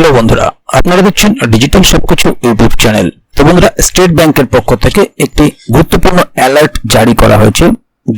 Hello বন্ধুরা, আপনারা দেখছেন ডিজিটাল সবকিছু ইউটিউব চ্যানেল। তো বন্ধুরা স্টেট ব্যাংকের পক্ষ থেকে একটি গুরুত্বপূর্ণ অ্যালার্ট জারি করা হয়েছে,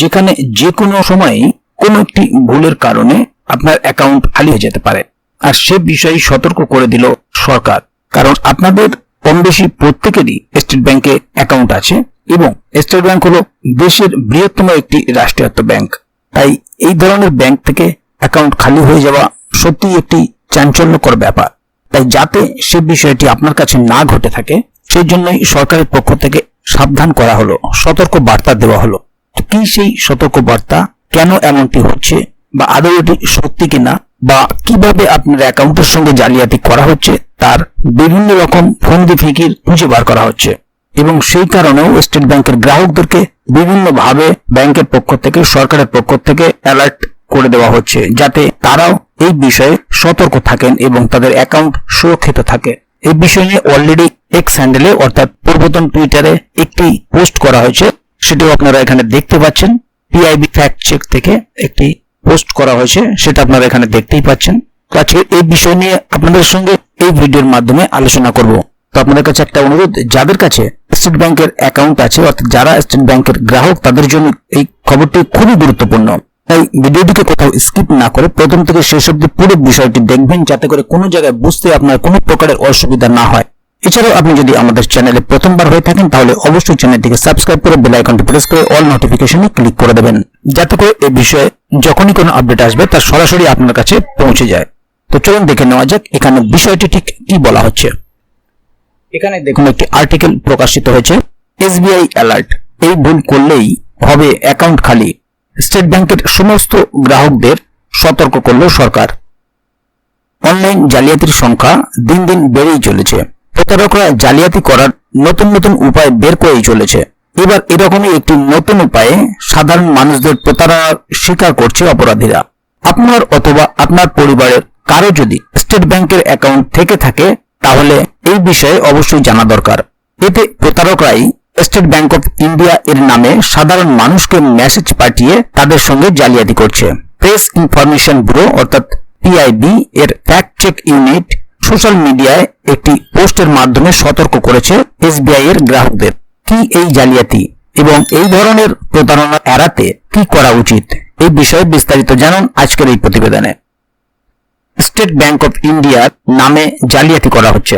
যেখানে যে কোনো সময়ই কোনো একটি ভুলের কারণে আপনার অ্যাকাউন্ট খালি হয়ে যেতে পারে। আর সে বিষয়ে সতর্ক করে দিল সরকার, কারণ আপনাদের কম বেশি প্রত্যেকেরই স্টেট ব্যাংকে অ্যাকাউন্ট আছে এবং স্টেট ব্যাংক হলো দেশের বৃহত্তম একটি রাষ্ট্রায়ত্ত ব্যাংক। তাই এই ধরনের ব্যাংক থেকে অ্যাকাউন্ট খালি হয়ে যাওয়া সত্যি একটি চাঞ্চল্যকর ব্যাপার। তাই যাতে সে বিষয়টি আপনার কাছে না ঘটে থাকে, সেই জন্যই সরকারের পক্ষ থেকে সাবধান করা হলো, সতর্ক বার্তা দেওয়া হলো। কি সেই সতর্ক বার্তা, কেন এমনটি হচ্ছে, বা আদৌ এটি সত্যি কিনা, বা কীভাবে আপনার অ্যাকাউন্টের সঙ্গে জালিয়াতি করা হচ্ছে, তার বিভিন্ন রকম ফন্দি ফিকির খুঁজে বার করা হচ্ছে। এবং সেই কারণেও স্টেট ব্যাংকের গ্রাহকদেরকে বিভিন্নভাবে ব্যাংকের পক্ষ থেকে, সরকারের পক্ষ থেকে অ্যালার্ট করে দেওয়া হচ্ছে যাতে তারাও এই বিষয়ে সতর্ক থাকেন এবং তাদের অ্যাকাউন্ট সুরক্ষিত থাকে। এই বিষয় নিয়ে অলরেডি এক্স হ্যান্ডেলে অর্থাৎ পূর্বতন টুইটারে একটি পোস্ট করা হয়েছে। সেটাও আপনারা এখানে দেখতে পাচ্ছেন। পিআইবি ফ্যাক্ট চেক থেকে একটি পোস্ট করা হয়েছে। সেটা আপনারা এখানে দেখতেই পাচ্ছেন। আজকে এই বিষয় নিয়ে আপনাদের সঙ্গে এই ভিডিওর মাধ্যমে আলোচনা করব। তো আপনাদের কাছে একটা অনুরোধ, যাদের কাছে স্টেট ব্যাংকের অ্যাকাউন্ট আছে, অর্থাৎ যারা স্টেট ব্যাংকের গ্রাহক, তাদের জন্য এই খবরটি খুবই গুরুত্বপূর্ণ। তাই ভিডিওটিকে কোথাও স্কিপ না করে প্রথম থেকে শেষ অব্দি পুরো বিষয়টি দেখবেন, যাতে করে কোনো জায়গায় বুঝতে আপনার কোনো প্রকারের অসুবিধা না হয়। এছাড়াও আপনি যদি আমাদের চ্যানেলে প্রথমবার হয়ে থাকেন, তাহলে অবশ্যই চ্যানেলটিকে সাবস্ক্রাইব করে বেল আইকনটি প্রেস করে অল নোটিফিকেশনে ক্লিক করে দেবেন, যাতে করে এই বিষয়ে যখনই কোনো আপডেট আসবে, তা সরাসরি আপনার কাছে পৌঁছে যায়। তো চলুন দেখে নেওয়া যাক এখানে বিষয়টি ঠিক কি বলা হচ্ছে। এখানে দেখুন, একটি আর্টিকেল প্রকাশিত হয়েছে এসবিআই অ্যালার্ট এই ভুল করলেই হবে অ্যাকাউন্ট খালি। স্টেট ব্যাংকের সমস্ত গ্রাহকদের সতর্ক করল সরকার। অনলাইন জালিয়াতির সংখ্যা দিন দিন বেড়েই চলেছে। প্রতারকরা জালিয়াতি করার নতুন নতুন উপায় বের করেই চলেছে। এবার এরকমই একটি নতুন উপায়ে সাধারণ মানুষদের প্রতারণার শিকার করছে অপরাধীরা। আপনার অথবা আপনার পরিবারের কারও যদি স্টেট ব্যাংকের অ্যাকাউন্ট থেকে থাকে, তাহলে এই বিষয়ে অবশ্যই জানা দরকার। এতে প্রতারকরাই স্টেট ব্যাংক অফ ইন্ডিয়া এর নামে সাধারণ মানুষকে মেসেজ পাঠিয়ে তাদের সঙ্গে জালিয়াতি করছে। প্রেস ইনফরমেশন ব্যুরো অর্থাৎ পিআইবি এর ফ্যাক্ট চেক ইউনিট সোশ্যাল মিডিয়ায় একটি পোস্টের মাধ্যমে সতর্ক করেছে এসবিআই এর গ্রাহকদের। কি এই জালিয়াতি এবং এই ধরনের প্রতারণা এড়াতে কি করা উচিত? এই বিষয়ে বিস্তারিত জানুন আজকের এই প্রতিবেদনে। স্টেট ব্যাংক অফ ইন্ডিয়ার নামে জালিয়াতি করা হচ্ছে।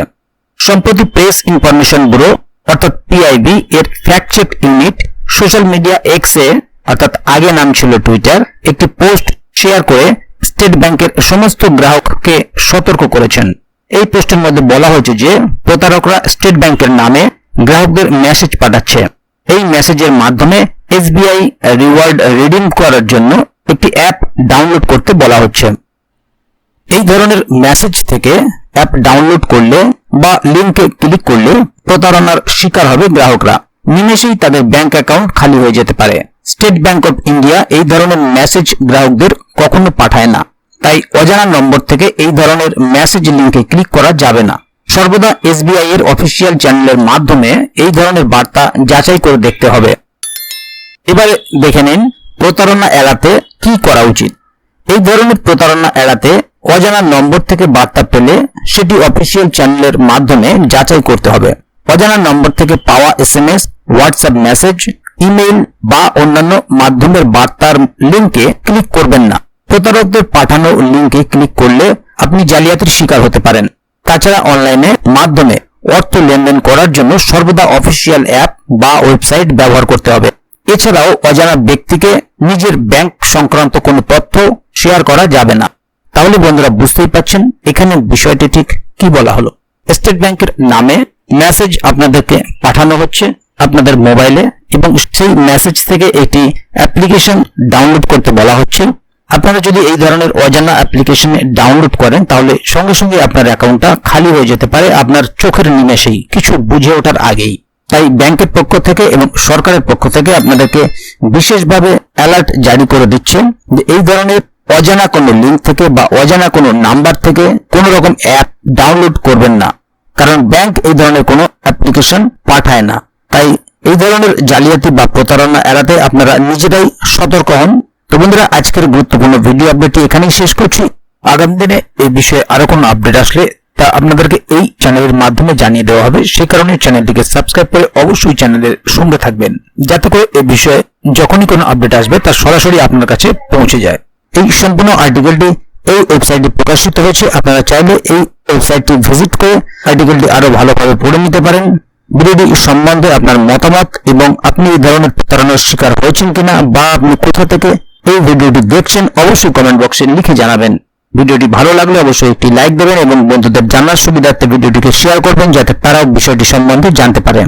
সম্প্রতি প্রেস ইনফরমেশন ব্যুরো অর্থাৎ পিআইবি এর fact check unit social media X এ, অর্থাৎ আগে নাম ছিল টুইটার একটি পোস্ট শেয়ার করে স্টেট ব্যাংকের সমস্ত গ্রাহককে সতর্ক করেছেন। এই পোস্টের মধ্যে বলা হয়েছে যে, প্রতারকরা স্টেট ব্যাংকের নামে গ্রাহকদের মেসেজ পাঠাচ্ছে। এই মেসেজের মাধ্যমে এসবিআই রিওয়ার্ড রিডিম করার জন্য একটি অ্যাপ ডাউনলোড করতে বলা হচ্ছে। এই ধরনের মেসেজ থেকে অ্যাপ ডাউনলোড করলে বা লিঙ্কে ক্লিক করলে প্রতারণার শিকার হবে গ্রাহকরা। নিমেষেই তাদের ব্যাংক অ্যাকাউন্ট খালি হয়ে যেতে পারে। স্টেট ব্যাংক অফ ইন্ডিয়া এই ধরনের মেসেজ গ্রাহকদের কখনো পাঠায় না। তাই অজানা নম্বর থেকে এই ধরনের মেসেজ লিঙ্কে ক্লিক করা যাবে না। সর্বদা এসবিআই এর অফিসিয়াল চ্যানেলের মাধ্যমে এই ধরনের বার্তা যাচাই করে দেখতে হবে। এবারে দেখে নিন প্রতারণা এড়াতে কি করা উচিত। এই ধরনের প্রতারণা এড়াতে অজানা নম্বর থেকে বার্তা পেলে সেটি অফিসিয়াল চ্যানেলের মাধ্যমে যাচাই করতে হবে। অজানা নম্বর থেকে পাওয়া S M S WhatsApp message, email বা অন্যান্য মাধ্যমের বার্তার লিঙ্কে ক্লিক করবেন না। প্রতারকদের পাঠানো লিঙ্কে ক্লিক করলে আপনি জালিয়াতির শিকার হতে পারেন। তাছাড়া অনলাইনে মাধ্যমে অর্থ লেনদেন করার জন্য সর্বদা অফিসিয়াল অ্যাপ বা ওয়েবসাইট ব্যবহার করতে হবে। এছাড়াও অজানা ব্যক্তিকে নিজের ব্যাংক সংক্রান্ত কোনো তথ্য শেয়ার করা যাবে না। তাহলে বন্ধুরা বুঝতেই পারছেন এখানে বিষয়টি ঠিক কি বলা হলো। স্টেট ব্যাংকের নামে মেসেজ আপনাদেরকে পাঠানো হচ্ছে আপনাদের মোবাইলে এবং সেই মেসেজ থেকে একটি অ্যাপ্লিকেশন ডাউনলোড করতে বলা হচ্ছে। আপনারা যদি এই ধরনের অজানা অ্যাপ্লিকেশন ডাউনলোড করেন, তাহলে সঙ্গে সঙ্গে আপনার অ্যাকাউন্টটা খালি হয়ে যেতে পারে, আপনার চোখের নিমেষেই, কিছু বুঝে ওঠার আগেই। তাই ব্যাংকের পক্ষ থেকে এবং সরকারের পক্ষ থেকে আপনাদেরকে বিশেষভাবে অ্যালার্ট জারি করে দিচ্ছেন যে এই ধরনের অজানা কোনো লিঙ্ক থেকে বা অজানা কোনো নাম্বার থেকে কোনো রকম অ্যাপ ডাউনলোড করবেন না। কারণ ব্যাংক এই ধরনের কোনো অ্যাপ্লিকেশন পাঠায় না। তাই এই ধরনের জালিয়াতি বা প্রতারণা এড়াতে আপনারা নিজেরাই সতর্ক হন। তো বন্ধুরা, আজকের গুরুত্বপূর্ণ ভিডিও আপডেটটি এখানেই শেষ করছি। আগামী দিনে এই বিষয়ে আরও কোনো আপডেট আসলে তা আপনাদেরকে এই চ্যানেলের মাধ্যমে জানিয়ে দেওয়া হবে। সে কারণে চ্যানেলটিকে সাবস্ক্রাইব করে অবশ্যই চ্যানেলের সঙ্গে থাকবেন। যাতে করে এই বিষয়ে যখনই কোনো আপডেট আসবে তা সরাসরি আপনার কাছে পৌঁছে যায়। এই সম্পূর্ণ আর্টিকেলটি এই ওয়েবসাইটে প্রকাশিত হয়েছে। আপনারা চাইলে এই ওয়েবসাইটটি ভিজিট করে আর্টিকেলটি আরও ভালোভাবে পড়ে নিতে পারেন। ভিডিওটি সম্বন্ধে আপনার মতামত এবং আপনি এই ধরনের প্রতারণার শিকার হয়েছেন কিনা বা আপনি কোথা থেকে এই ভিডিওটি দেখছেন, অবশ্যই কমেন্ট বক্সে লিখে জানাবেন। ভিডিওটি ভালো লাগলে অবশ্যই একটি লাইক দেবেন এবং বন্ধুদের জানার সুবিধার্থে ভিডিওটিকে শেয়ার করবেন যাতে তারাও বিষয়টি সম্বন্ধে জানতে পারেন